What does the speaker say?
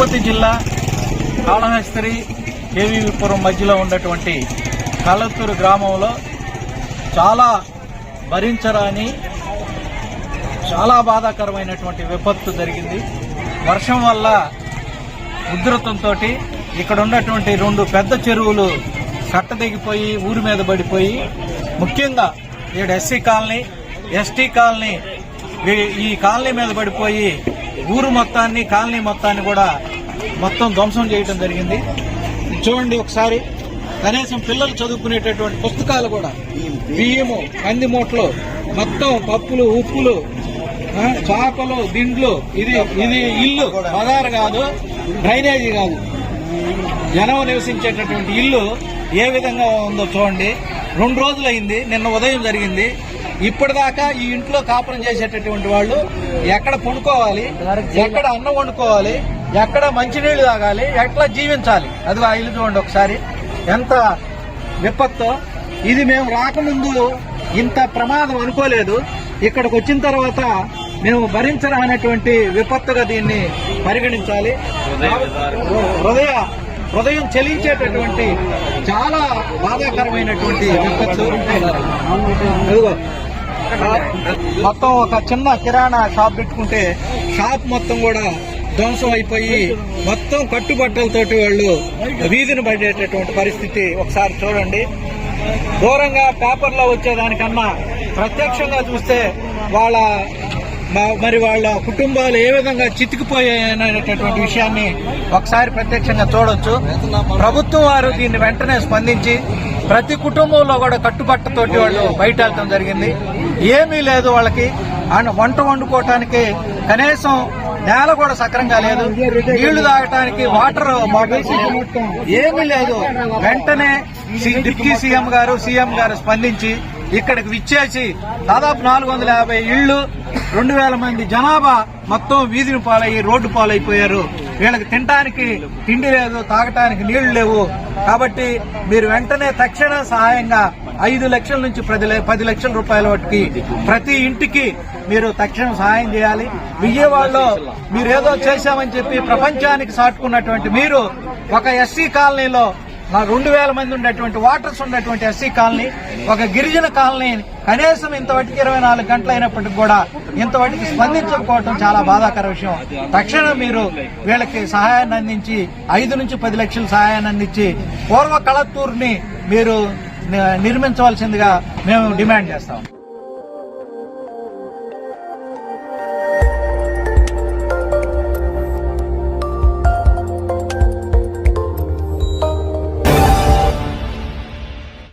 తిరుపతి జిల్లా కాళహస్తి కేవీపురం మధ్యలో ఉన్నటువంటి కలత్తూరు గ్రామంలో చాలా భరించరాని చాలా బాధాకరమైనటువంటి విపత్తు జరిగింది. వర్షం వల్ల ఉధృతంతో ఇక్కడ ఉన్నటువంటి రెండు పెద్ద చెరువులు కట్టదిగిపోయి ఊరి మీద పడిపోయి ముఖ్యంగా ఇక్కడ ఎస్సీ కాలనీ ఎస్టీ కాలనీ ఈ కాలనీ మీద పడిపోయి ఊరు మొత్తాన్ని కాలనీ మొత్తాన్ని కూడా మొత్తం ధ్వంసం చేయడం జరిగింది. చూడండి ఒకసారి కనీసం పిల్లలు చదువుకునేటటువంటి పుస్తకాలు కూడా. బియ్యము కంది మూటలు మొత్తం పప్పులు ఉప్పులు చేపలు చాపలు దిండ్లు ఇది ఇది ఇల్లు పదారు కాదు డ్రైనేజీ కాదు. జనం నివసించేటటువంటి ఇల్లు ఏ విధంగా ఉందో చూడండి. రెండు రోజులైంది నిన్న ఉదయం జరిగింది. ఇప్పటిదాకా ఈ ఇంట్లో కాపురం చేసేటటువంటి వాళ్ళు ఎక్కడ పండుకోవాలి ఎక్కడ అన్నం వండుకోవాలి ఎక్కడ మంచినీళ్ళు తాగాలి ఎట్లా జీవించాలి? అది ఆ ఇల్లు చూడండి ఒకసారి. ఎంత విపత్తు. ఇది మేము రాకముందు ఇంత ప్రమాదం అనుకోలేదు. ఇక్కడికి వచ్చిన తర్వాత మేము భరించరానటువంటి విపత్తుగా దీన్ని పరిగణించాలి. హృదయ హృదయం చెలించేటటువంటి చాలా బాధాకరమైనటువంటి విపత్తు. మొత్తం ఒక చిన్న కిరాణా షాప్ పెట్టుకుంటే షాప్ మొత్తం కూడా ధ్వంసం అయిపోయి మొత్తం కట్టుబట్టలతోటి వాళ్ళు వీధిని పడేటటువంటి పరిస్థితి ఒకసారి చూడండి. దూరంగా పేపర్లో వచ్చేదానికన్నా ప్రత్యక్షంగా చూస్తే వాళ్ళ మరి వాళ్ళ కుటుంబాలు ఏ విధంగా చితికిపోయాయనేటటువంటి విషయాన్ని ఒకసారి ప్రత్యక్షంగా చూడొచ్చు. ప్రభుత్వం వారు దీన్ని వెంటనే స్పందించి ప్రతి కుటుంబంలో కూడా కట్టుబట్టతోటి వాళ్ళు బయట వెళ్ళడం జరిగింది. ఏమీ లేదు వాళ్ళకి. అండ్ వంట వండుకోవటానికి కనీసం నేల కూడా సక్రంగా లేదు. నీళ్ళు తాగటానికి వాటర్ బాటిల్స్ ఏమీ లేదు. వెంటనే సి- డిప్యూటీ సీఎం గారు సీఎం గారు స్పందించి ఇక్కడికి విచ్చేసి దాదాపు నాలుగు వందల యాభై ఇళ్ళు రెండు వేల మంది జనాభా మొత్తం వీధిని పాలయ్యి రోడ్డు పాలైపోయారు. వీళ్ళకి తినడానికి తిండి లేదు తాగటానికి నీళ్ళు లేవు. కాబట్టి మీరు వెంటనే తక్షణ సహాయంగా ఐదు లక్షల నుంచి పది పది లక్షల రూపాయల వాటికి ప్రతి ఇంటికి మీరు తక్షణం సహాయం చేయాలి. విజయవాడలో మీరేదో చేశామని చెప్పి ప్రపంచానికి సాటుకున్నటువంటి మీరు ఒక ఎస్సీ కాలనీలో రెండు వేల మంది ఉన్నటువంటి వాటర్స్ ఉన్నటువంటి ఎస్సీ కాలనీ ఒక గిరిజన కాలనీ కనీసం ఇంతవరకు ఇరవై నాలుగు గంటలు అయినప్పటికి కూడా ఇంతవరకు స్పందించకపోవడం చాలా బాధాకర విషయం. తక్షణం మీరు వీళ్ళకి సహాయాన్ని అందించి ఐదు నుంచి పది లక్షల సహాయాన్ని అందించి పూర్వ కళత్తూరుని మీరు నిర్మించవలసిందిగా మేము డిమాండ్ చేస్తాం.